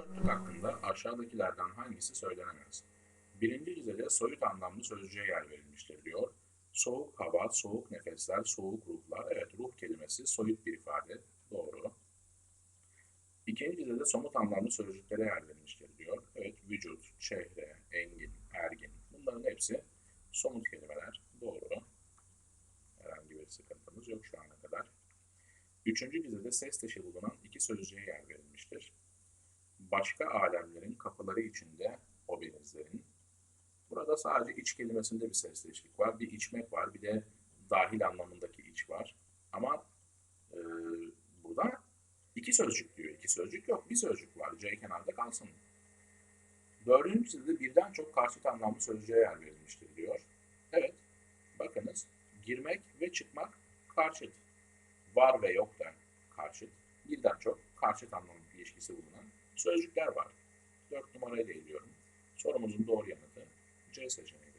Sözcük hakkında aşağıdakilerden hangisi söylenemez? Birinci dizede soyut anlamlı sözcüğe yer verilmiştir diyor. Soğuk hava, soğuk nefesler, soğuk ruhlar. Evet ruh kelimesi soyut bir ifade. Doğru. İkinci dizede somut anlamlı sözcüklere yer verilmiştir diyor. Evet vücut, çehre, engin, ergin. Bunların hepsi somut kelimeler. Doğru. Herhangi bir sıkıntımız yok şu ana kadar. Üçüncü dizede ses taşı bulunan iki sözcüğe yer verilmiştir. Başka alemlerin kapıları içinde o benizlerin. Burada sadece iç kelimesinde bir sesleşlik var. Bir içmek var, bir de dahil anlamındaki iç var. Ama e, burada iki sözcük diyor. İki sözcük yok, bir sözcük var. C kenarda kalsın. Dördüncü dizide birden çok karşıt anlamlı sözcüğe yer verilmiştir diyor. Evet, bakınız girmek ve çıkmak karşıt. Var ve yok da karşıt. Birden çok karşıt anlamlı ilişkisi bulunan sözcükler var. Dört numarayı da ediyorum. Sorumuzun doğru yanıtı C seçeneği.